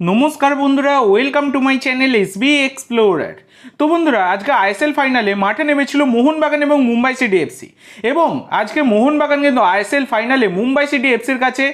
নমস্কার বন্ধুরা welcome to my channel S B explorer তো বন্ধুরা, আজকে আইএসএল ফাইনালে মাঠে নেমেছিল মোহনবাগান এবং মুম্বাই সিটি এফসি এবং আজকে মোহনবাগান কিন্তু আইএসএল ফাইনালে মুম্বাই সিটি এফসির কাছে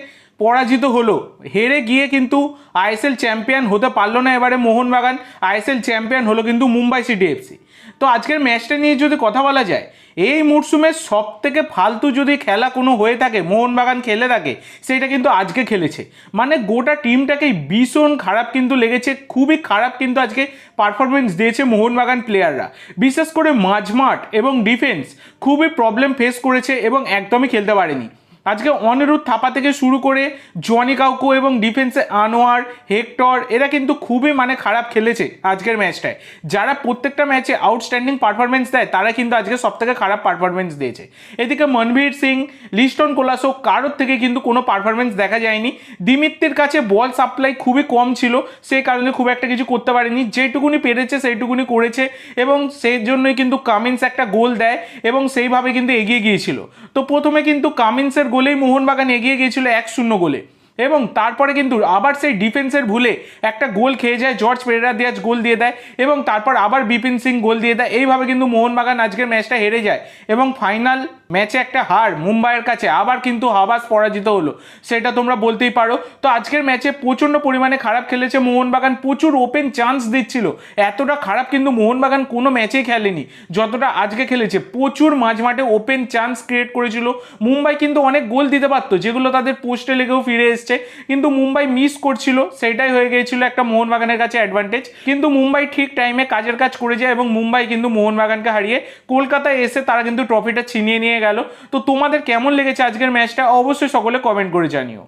পরাজিত হলো। হেরে গিয়ে কিন্তু আইএসএল চ্যাম্পিয়ন হতে পারল না এবারে মোহনবাগান। আইএসএল চ্যাম্পিয়ন হলো কিন্তু মুম্বাই সিটি এফসি। তো আজকের ম্যাচটা নিয়ে যদি কথা বলা যায়, এই মরশুমের সব থেকে ফালতু যদি খেলা কোনো হয়ে থাকে, মোহনবাগান খেলে থাকে, সেটা কিন্তু আজকে খেলেছে। মানে গোটা টিমটাকেই ভীষণ খারাপ কিন্তু লেগেছে, খুবই খারাপ কিন্তু আজকে পারফরমেন্স দিয়েছে মোহনবাগান প্লেয়াররা বিশেষ করে মাঝমাঠ এবং ডিফেন্স খুবই প্রবলেম ফেস করেছে এবং একদমই খেলতে পারেনি। আজকে অনিরুদ্ধ থাপা থেকে শুরু করে জনি কাউকো এবং ডিফেন্সে আনোয়ার, হেক্টর, এরা কিন্তু খুবই মানে খারাপ খেলেছে আজকের ম্যাচটায় যারা প্রত্যেকটা ম্যাচে আউটস্ট্যান্ডিং পারফরমেন্স দেয়, তারা কিন্তু আজকে সব থেকে খারাপ পারফরমেন্স দিয়েছে। এদিকে মনবীর সিং, লিস্টন কোলাসো, কারোর থেকে কিন্তু কোনো পারফরমেন্স দেখা যায়নি। দিমিত্রির কাছে বল সাপ্লাই খুবই কম ছিল সেই কারণে খুব একটা কিছু করতে পারেনি। যেটুকুনি পেরেছে, সেইটুকুনি করেছে এবং সেই জন্যই কিন্তু কামিন্স একটা গোল দেয় এবং সেইভাবে কিন্তু এগিয়ে গিয়েছিল। তো প্রথমে কিন্তু কামিন্সের গোলেই মোহনবাগান এগিয়ে গিয়েছিল এক শূন্য গোলে। এবং তারপরে কিন্তু আবার সেই ডিফেন্সের ভুলে একটা গোল খেয়ে যায়, জর্জ পেরেরা দিয়াজ গোল দিয়ে দেয় এবং তারপর আবার বিপিন সিং গোল দিয়ে দেয়। এইভাবে কিন্তু মোহনবাগান আজকের ম্যাচটা হেরে যায় এবং ফাইনাল ম্যাচে একটা হার মুম্বাইয়ের কাছে আবার কিন্তু হাবাস পরাজিত হলো। সেটা তোমরা বলতেই পারো। তো আজকের ম্যাচে প্রচণ্ড পরিমাণে খারাপ খেলেছে মোহনবাগান, প্রচুর ওপেন চান্স দিচ্ছিল। এতটা খারাপ কিন্তু মোহনবাগান কোনো ম্যাচেই খেলেনি। যতটা আজকে খেলেছে, প্রচুর মাঝ মাঠে ওপেন চান্স ক্রিয়েট করেছিল। মুম্বাই কিন্তু অনেক গোল দিতে পারতো, যেগুলো তাদের পোস্টে লেগেও ফিরে এসছে। কিন্তু মুম্বাই মিস করছিল, সেটাই হয়ে গিয়েছিল একটা মোহনবাগানের কাছে অ্যাডভান্টেজ কিন্তু মুম্বাই ঠিক টাইমে কাজের কাজ করে যায় এবং মুম্বাই কিন্তু মোহনবাগানকে হারিয়ে কলকাতায় এসে তারা কিন্তু ট্রফিটা ছিনিয়ে নিয়ে গেল। তো তোমাদের কেমন লেগেছে আজকের ম্যাচটা অবশ্যই সকলে কমেন্ট করে জানিও।